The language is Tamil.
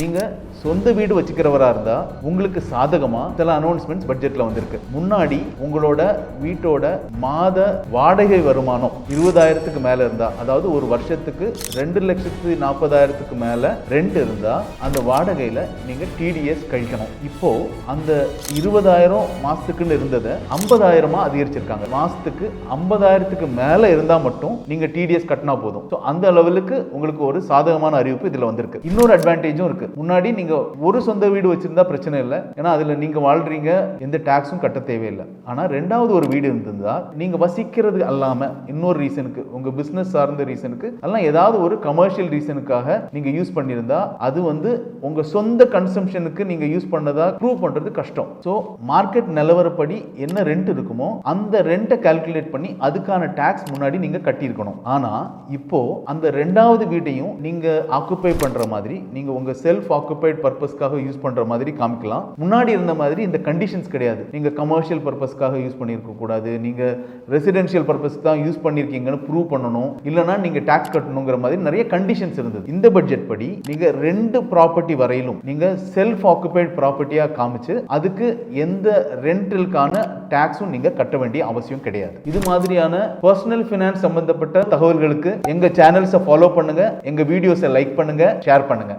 நீங்கள் சொந்த வீடு வச்சுக்கிறவரா இருந்தா உங்களுக்கு சாதகமா சில அனௌன்ஸ்மெண்ட்ஸ் பட்ஜெட்ல வந்திருக்கு. முன்னாடி உங்களோட வீட்டோட மாத வாடகை வருமானம் இருபதாயிரத்துக்கு மேல இருந்தா அதாவது ஒரு வருஷத்துக்கு ரெண்டு லட்சத்து நாற்பதாயிரத்துக்கு மேல ரெண்ட் இருந்தா அந்த வாடகையில நீங்க டிடிஎஸ் கழிக்கணும். இப்போ அந்த இருபதாயிரம் மாசத்துக்குன்னு இருந்ததை ஐம்பதாயிரமா அதிகரிச்சிருக்காங்க. மாசத்துக்கு ஐம்பதாயிரத்துக்கு மேல இருந்தா மட்டும் நீங்க டிடிஎஸ் கட்டினா போதும். ஸோ அந்த லெவலுக்கு உங்களுக்கு ஒரு சாதகமான அறிவிப்பு இதுல வந்திருக்கு. இன்னொரு அட்வான்டேஜும் இருக்கு. முன்னாடி நீங்கள் ஒரு சொந்த வீடு வச்சுருந்தா பிரச்சனை இல்லை. ஏன்னா அதில் நீங்கள் வாழ்கிறீங்க எந்த டேக்ஸும் கட்ட தேவையில்லை. ஆனால் ரெண்டாவது ஒரு வீடு இருந்திருந்தால் நீங்கள் வசிக்கிறது அல்லாமல் இன்னொரு ரீசனுக்கு உங்கள் பிஸ்னஸ் சார்ந்த ரீசனுக்கு எல்லாம் ஏதாவது ஒரு கமர்ஷியல் ரீசனுக்காக நீங்கள் யூஸ் பண்ணியிருந்தா அது வந்து உங்கள் சொந்த கன்சம்ஷனுக்கு நீங்கள் யூஸ் பண்ணதா ப்ரூவ் பண்ணுறது கஷ்டம். ஸோ மார்க்கெட் நிலவரப்படி என்ன ரெண்ட் இருக்குமோ அந்த ரெண்ட்டை கால்குலேட் பண்ணி அதுக்கான டேக்ஸ் முன்னாடி நீங்கள் கட்டியிருக்கணும். ஆனால் இப்போ அந்த ரெண்டாவது வீட்டையும் நீங்கள் ஆக்குப்பை பண்ணுற மாதிரி நீங்கள் உங்கள் செல்ஃப் ஆக்குபைட் பர்பஸ்க்காக யூஸ் பண்ற மாதிரி காமிக்கலாம். முன்னாடி இருந்த மாதிரி இந்த கண்டிஷன்ஸ் கிடையாது. நீங்க கமர்ஷியல் பர்பஸ்க்காக யூஸ் பண்ணியிருக்க கூடாது. நீங்க ரெசிடென்ஷியல் பர்பஸ் தான் யூஸ் பண்ணியிருக்கீங்கன்னு ப்ரூவ் பண்ணணும். இல்லைனா நீங்க டாக்ஸ் கட்டணுங்கிற மாதிரி நிறைய கண்டிஷன்ஸ் இருந்தது. இந்த பட்ஜெட் படி நீங்க ரெண்டு ப்ராப்பர்ட்டி வரையிலும் நீங்க செல்ஃப் ஆக்குபைட் ப்ராப்பர்ட்டியா காமிச்சு அதுக்கு எந்த ரெண்டிலுக்கான டாக்ஸும் நீங்க கட்ட வேண்டிய அவசியம் கிடையாது. இது மாதிரியான பர்சனல் ஃபினான்ஸ் சம்பந்தப்பட்ட தகவல்களுக்கு எங்க சேனல்ஸை ஃபாலோ பண்ணுங்க. எங்க வீடியோஸை லைக் பண்ணுங்க ஷேர் பண்ணுங்க.